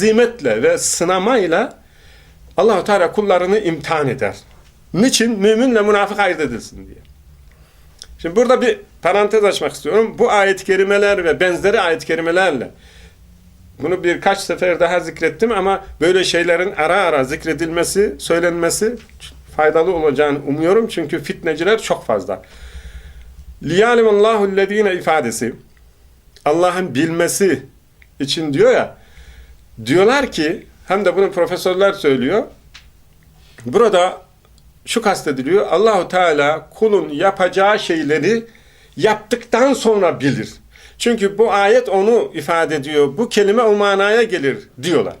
Zimetle ve sınamayla Allahu Teala kullarını imtihan eder. Niçin? Müminle münafık ayırt edilsin diye. Şimdi burada bir parantez açmak istiyorum. Bu ayet-i kerimeler ve benzeri ayet-i kerimelerle bunu birkaç sefer daha zikrettim ama böyle şeylerin ara ara zikredilmesi, söylenmesi faydalı olacağını umuyorum. Çünkü fitneciler çok fazla. لِيَعْلِمَ اللّٰهُ ifadesi Allah'ın bilmesi için diyor ya diyorlar ki hem de bunu profesörler söylüyor. Burada şu kastediliyor. Allahu Teala kulun yapacağı şeyleri yaptıktan sonra bilir. Çünkü bu ayet onu ifade ediyor. Bu kelime o manaya gelir diyorlar.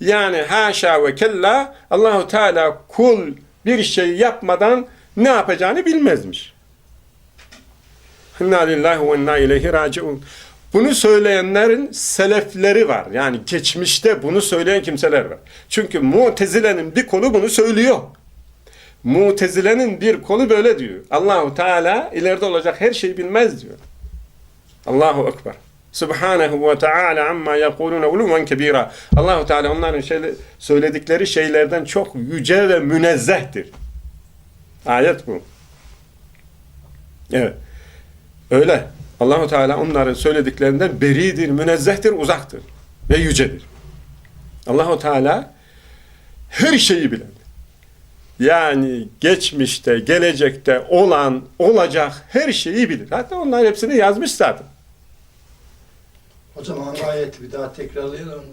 Yani haşa ve kella Allahu Teala kul bir şey yapmadan ne yapacağını bilmezmiş. İnna lillahi ve inna ileyhi raciun. Bunu söyleyenlerin selefleri var. Yani geçmişte bunu söyleyen kimseler var. Çünkü Mutezile'nin bir kolu bunu söylüyor. Mutezile'nin bir kolu böyle diyor. Allahu Teala ileride olacak her şeyi bilmez diyor. Allahu Ekber. Subhanahu ve Teala amma yekulune uluven kebira. Allahu Teala onların şeyle, söyledikleri şeylerden çok yüce ve münezzehtir. Ayet bu. Evet. Öyle. Allahu Teala onların söylediklerinden beridir, münezzehtir, uzaktır ve yücedir. Allahu Teala her şeyi bilen. Yani geçmişte, gelecekte olan, olacak her şeyi bilir. Hatta onların hepsini yazmış zaten. Hocam hangi ayeti bir daha tekrarlayalım.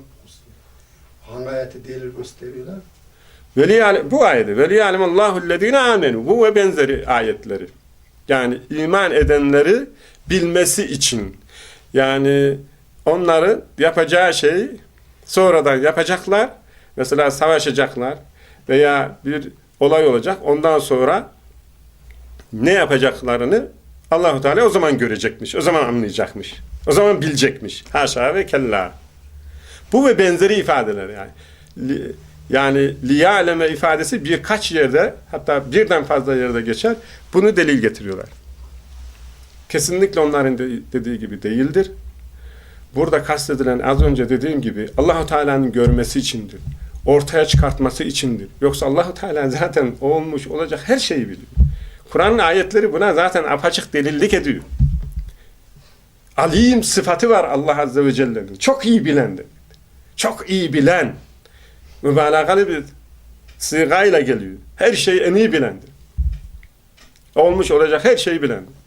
Hangi ayeti delil gösteriyorlar? Veli bu ayeti veli ya'lemallahu ellezine amenu bu ve benzeri ayetleri. Yani iman edenleri bilmesi için. Yani onların yapacağı şey sonradan yapacaklar. Mesela savaşacaklar veya bir olay olacak. Ondan sonra ne yapacaklarını Allahu Teala o zaman görecekmiş. O zaman anlayacakmış. O zaman bilecekmiş. Haşa ve kella. Bu ve benzeri ifadeler yani. Yani liya'leme ifadesi birkaç yerde hatta birden fazla yerde geçer. Bunu delil getiriyorlar. Kesinlikle onların de, dediği gibi değildir. Burada kastedilen az önce dediğim gibi Allahu Teala'nın görmesi içindir. Ortaya çıkartması içindir. Yoksa Allahu Teala zaten olmuş olacak her şeyi biliyor. Kur'an'ın ayetleri buna zaten apaçık delillik ediyor. Alim sıfatı var Allah Azze ve Celle'nin. Çok iyi bilendir. Çok iyi bilen. Mübalağalı bir sığayla geliyor. Her şeyi en iyi bilendir. Olmuş olacak her şeyi bilendir.